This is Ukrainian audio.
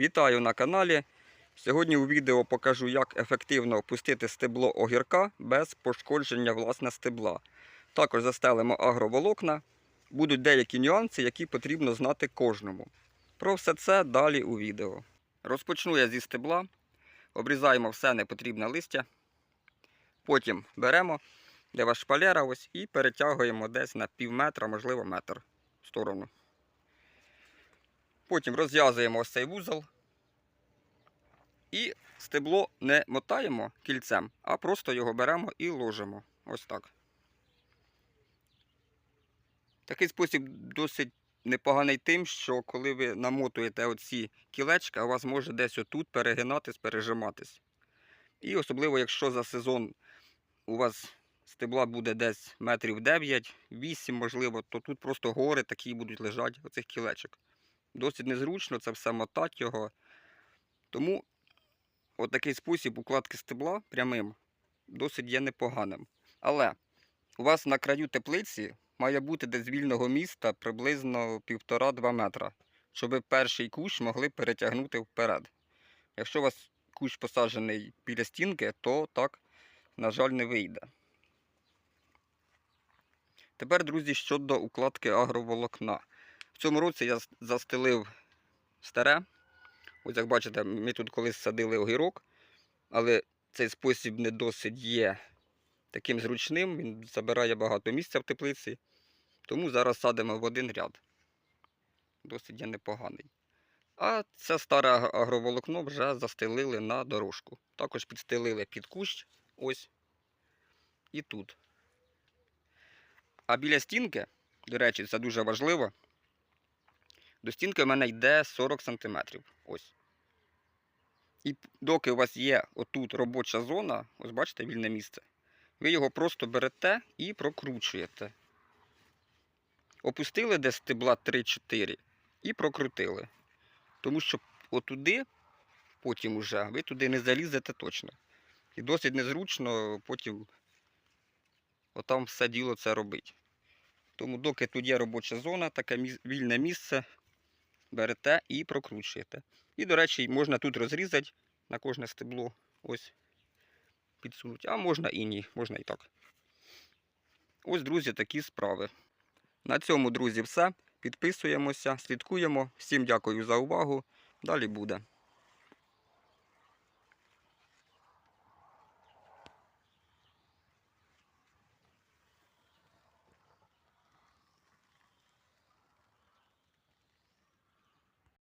Вітаю на каналі. Сьогодні у відео покажу, як ефективно опустити стебло огірка без пошкодження власне стебла. Також застелимо агроволокна. Будуть деякі нюанси, які потрібно знати кожному. Про все це далі у відео. Розпочну я зі стебла. Обрізаємо все непотрібне листя. Потім беремо, де ваш шпалера ось, і перетягуємо десь на пів метра, можливо метр в сторону. Потім розв'язуємо ось цей вузол. І стебло не мотаємо кільцем, а просто його беремо і ложимо. Ось так. Такий спосіб досить непоганий тим, що коли ви намотуєте оці кілечка, у вас може десь отут перегинатись, пережиматись. І особливо, якщо за сезон у вас стебла буде десь метрів 9-8, можливо, то тут просто гори такі будуть лежати оцих кілечок. Досить незручно це все мотати його. Тому отакий спосіб укладки стебла прямим досить є непоганим. Але у вас на краю теплиці має бути десь вільного міста приблизно 1,5-2 метра, щоб перший кущ могли перетягнути вперед. Якщо у вас кущ посаджений біля стінки, то так, на жаль, не вийде. Тепер, друзі, щодо укладки агроволокна. В цьому році я застелив старе. Ось як бачите, ми тут колись садили огірок, але цей спосіб не досить є таким зручним, він забирає багато місця в теплиці. Тому зараз садимо в один ряд. Досить є непоганий. А це старе агроволокно вже застелили на дорожку. Також підстелили під кущ, ось і тут. А біля стінки, до речі, це дуже важливо. До стінки в мене йде 40 см. Ось. І доки у вас є отут робоча зона, ось бачите вільне місце, ви його просто берете і прокручуєте. Опустили десь стебла 3-4 і прокрутили. Тому що отуди, потім уже, ви туди не залізете точно. І досить незручно потім отам все діло це робить. Тому доки тут є робоча зона, таке вільне місце, берете і прокручуєте. І, до речі, можна тут розрізати на кожне стебло. Ось підсунути. А можна і ні, можна і так. Ось, друзі, такі справи. На цьому, друзі, все. Підписуємося, слідкуємо. Всім дякую за увагу. Далі буде.